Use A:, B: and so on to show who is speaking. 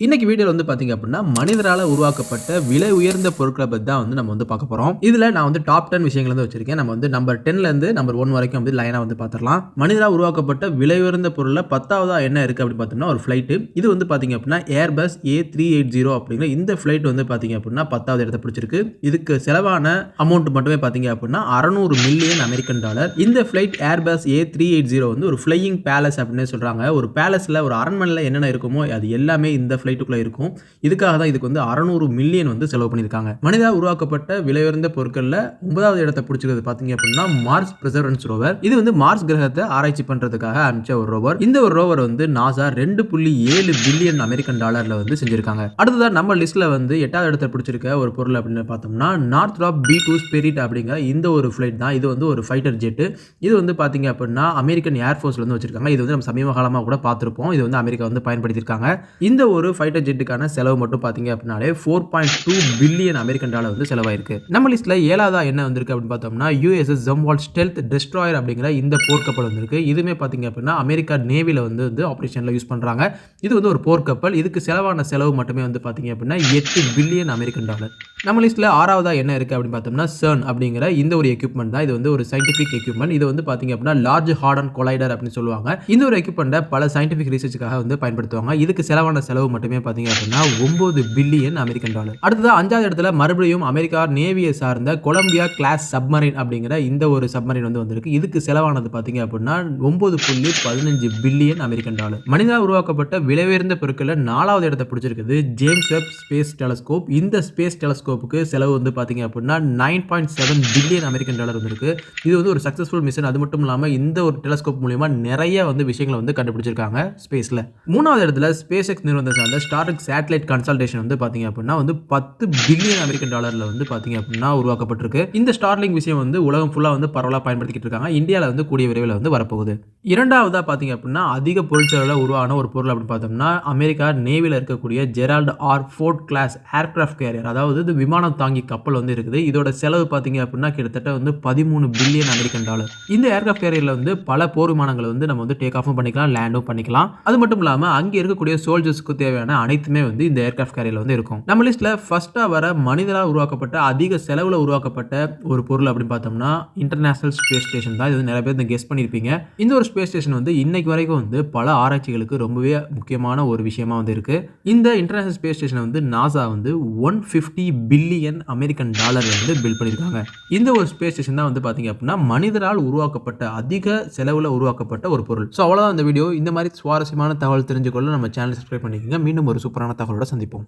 A: இன்னைக்கு வீடியோவில் வந்து பார்த்தீங்க அப்படின்னா மனிதரால் உருவாக்கப்பட்ட விலை உயர்ந்த பொருட்களை பற்றி தான் வந்து நம்ம வந்து பார்க்க போகிறோம் இதில் நான் வந்து டாப் டென் விஷயங்கள் வந்து வச்சிருக்கேன். நம்ம வந்து நம்பர் டென்லேருந்து நம்பர் ஒன் வரைக்கும் வந்து லைனாக வந்து பார்த்துடலாம் மனிதரால் உருவாக்கப்பட்ட விலை உயர்ந்த பொருளில் பத்தாவதா என்ன இருக்குது அப்படின்னு பார்த்தோம்னா ஒரு ஃப்ளைட்டு இது வந்து பார்த்தீங்க அப்படின்னா Airbus A three eight zero அப்படிங்கிற இந்த ஃப்ளைட் வந்து பார்த்தீங்க அப்படின்னா பத்தாவது இடத்த பிடிச்சிருக்கு. இதுக்கு செலவான அமௌண்ட் மட்டுமே பார்த்தீங்க அப்படின்னா அறநூறு மில்லியன் அமெரிக்கன் டாலர் இந்த flight Airbus A three eight zero வந்து ஒரு ஃப்ளையிங் பேலஸ் அப்படின்னு சொல்கிறாங்க ஒரு பேலஸில் ஒரு அரண்மனையில் என்னென்ன இருக்குமோ அது எல்லாமே இந்த ஃப்ளைட்டுக்குள்ளே இருக்கும். இதுக்காக தான் இதுக்கு வந்து அறநூறு மில்லியன் வந்து செலவு பண்ணியிருக்காங்க. மனிதா உருவாக்கப்பட்ட விலையுயர்ந்த பொருட்களில் ஒன்பதாவது இடத்தை பிடிச்சிருக்கிறது பார்த்தீங்க அப்படின்னா மார்ஸ் பிரசரன்ஸ் ரோவர் இது வந்து மார்ஸ் கிரகத்தை ஆராய்ச்சி பண்ணுறதுக்காக அனுப்பிச்ச ஒரு ரோவர் இந்த ஒரு ரோவர் வந்து நாசா ரெண்டு புள்ளி ஏழு பில்லியன் அமெரிக்கன் டாலரில் வந்து செஞ்சிருக்காங்க. அடுத்ததாக நம்ம லிஸ்ட்டில் வந்து எட்டாவது இடத்தை பிடிச்சிருக்க ஒரு பொருள் அப்படின்னு பார்த்தோம்னா Northrop B two Spirit அப்படிங்கிற இந்த ஒரு ஃப்ளைட் தான். இது வந்து ஒரு ஃபைட்டர் ஜெட்டு இது வந்து பார்த்தீங்க அப்படின்னா அமெரிக்கன் ஏர்ஃபோர்ஸில் வந்து வச்சிருக்காங்க. இது வந்து நம்ம சமீப காலமாக கூட பார்த்துருப்போம். இது வந்து அமெரிக்கா வந்து பயன்படுத்தியிருக்காங்க. இந்த ஒரு ஃபைட்டர் ஜெட்டுக்கான செலவு மட்டும் பார்த்தீங்க அப்படின்னாலே four point two billion American dollar வந்து செலவாயிருக்கு. நம்ம லிஸ்ட்டில் ஏழாவதா என்ன வந்திருக்கு அப்படின்னு பார்த்தோம்னா யூஎஸ்எஸ் ஜம்வால் ஸ்டெல்த் டெஸ்ட்ராயர் அப்படிங்கிற இந்த போர்க்கப்பல் வந்திருக்கு. இதுவுமே பார்த்தீங்க அப்படின்னா அமெரிக்கா நேவியில் வந்து வந்து ஆப்ரேஷனில் யூஸ் பண்ணுறாங்க இது வந்து ஒரு போர்க்கப்பல் இதுக்கு செலவான செலவு மட்டுமே வந்து பார்த்தீங்க அப்படின்னா எட்டு பில்லியன் அமெரிக்கன் டாலர் நம்ம லிஸ்ட்டில் ஆறாவதா என்ன இருக்குது அப்படின்னு பார்த்தோம்னா சர்ன் அப்படிங்கிற இந்த ஒரு எக்யூப்மெண்ட் தான். இது வந்து ஒரு சயின்டிஃபிக் எக்யூப்மெண்ட் இது வந்து பார்த்தீங்க அப்படின்னா லார்ஜ் ஹார்டன் கொலைடர் அப்படின்னு சொல்லுவாங்க. இந்த ஒரு எக்யூப்மெண்ட்டை பல சயின்டிஃபிக் ரிசர்ச்சுக்காக வந்து பயன்படுத்துவாங்க. இதுக்கு செலவான செலவு மட்டும் பார்த்தீங்க அப்படின்னா ஒம்பது பில்லியன் அமெரிக்கன் டாலர். அடுத்தது அஞ்சாவது இடத்துல மறுபடியும் அமெரிக்கா நேவியை சார்ந்த கொலம்பியா கிளாஸ் சப்மரைன் அப்படிங்கிற இந்த ஒரு சப்மரைன் வந்து வந்திருக்கு. இதுக்கு செலவானது பார்த்தீங்க அப்படின்னா ஒன்பது புள்ளி பதினஞ்சு பில்லியன் அமெரிக்கன் டாலர். மனிதா உருவாக்கப்பட்ட விலை உயர்ந்த பொருட்களில் நாலாவது இடத்தை பிடிச்சிருக்குது ஜேம்ஸ் வெப் ஸ்பேஸ் டெலஸ்கோப். இந்த ஸ்பேஸ் டெலஸ்கோப்புக்கு செலவு வந்து பார்த்தீங்க அப்படின்னா nine point seven billion American dollar வந்திருக்கு. இது வந்து ஒரு சக்ஸஸ்ஃபுல் மிஷன். அது மட்டும் இல்லாமல் இந்த ஒரு டெலஸ்கோப் மூலயமா நிறைய வந்து விஷயங்களை வந்து கண்டுபிடிச்சிருக்காங்க ஸ்பேஸில். மூணாவது இடத்துல ஸ்பேஸ் எக்ஸ் நிறுவனத்தை சார்ந்த ஸ்டார்டக் சேட்டலைட் கன்சல்டேஷன் வந்து பார்த்தீங்க அப்படின்னா வந்து பத்து பில்லியன் அமெரிக்கன் டாலரில் வந்து பார்த்தீங்க அப்படின்னா உருவாக்கப்பட்டிருக்கு. இந்த ஸ்டார்லிங் விஷயம் வந்து உலகம் ஃபுல்லாக வந்து பரவலாக பயன்படுத்திக்கிட்டு இருக்காங்க. இந்தியாவில் வந்து கூடிய விரைவில் வந்து வரப்போகுது. இரண்டாவதாக பார்த்தீங்க அப்படின்னா அதிக பொருட்செலவில் உருவான ஒரு பொருள் அப்படின்னு பார்த்தோம்னா அமெரிக்கா நேவியில் இருக்கக்கூடிய Gerald R Ford class aircraft carrier அதாவது இது விமானம் தாங்கி கப்பல் வந்து இருக்குது. இதோட செலவு பார்த்தீங்க அப்படின்னா கிட்டத்தட்ட வந்து பதிமூணு பில்லியன் அமெரிக்கன் டாலர் இந்த ஏர்கிராஃப்ட் கேரியரில் வந்து பல போர் விமானங்களை வந்து நம்ம வந்து டேக் ஆஃபும் பண்ணிக்கலாம் லேண்டும் பண்ணிக்கலாம். அது மட்டும் இல்லாமல் அங்கே இருக்கக்கூடிய சோல்ஜர்ஸ்க்கு தேவையான அனைத்துமே வந்து இந்த ஏர்கிராஃப்ட் கேரியரில் வந்து இருக்கும். நம்ம லிஸ்ட்டில் ஃபஸ்ட்டாக வர மனிதரால் உருவாக்கப்பட்ட அதிக செலவில் உருவாக்கப்பட்ட ஒரு பொருள் அப்படின்னு பார்த்தோம்னா இன்டர்நேஷனல் ஸ்பேஸ் ஸ்டேஷன் தான். இது வந்து நிறைய பேர் இந்த கெஸ் பண்ணியிருப்பீங்க இந்த ஒரு ஸ்பேஸ் ஸ்டேஷன் வந்து இன்னைக்கு வரைக்கும் வந்து பல ஆராய்ச்சிகளுக்கு ரொம்பவே முக்கியமான ஒரு விஷயமா வந்து இருக்கு. இந்த இன்டர்நேஷனல் ஸ்பேஸ் ஸ்டேஷனை வந்து நாசா வந்து one fifty billion American dollar வந்து பில் பண்ணியிருக்காங்க இந்த ஒரு ஸ்பேஸ் ஸ்டேஷன் தான் வந்து பார்த்தீங்க அப்படின்னா மனிதரால் உருவாக்கப்பட்ட அதிக செலவில் உருவாக்கப்பட்ட ஒரு பொருள். ஸோ அவ்வளோதான் இந்த வீடியோ இந்த மாதிரி சுவாரஸ்யமான தகவல் தெரிஞ்சுக்கொள்ள நம்ம சேனல் சப்ஸ்கிரைப் பண்ணிக்கோங்க. மீண்டும் ஒரு சூப்பரான தகவலோட சந்திப்போம்.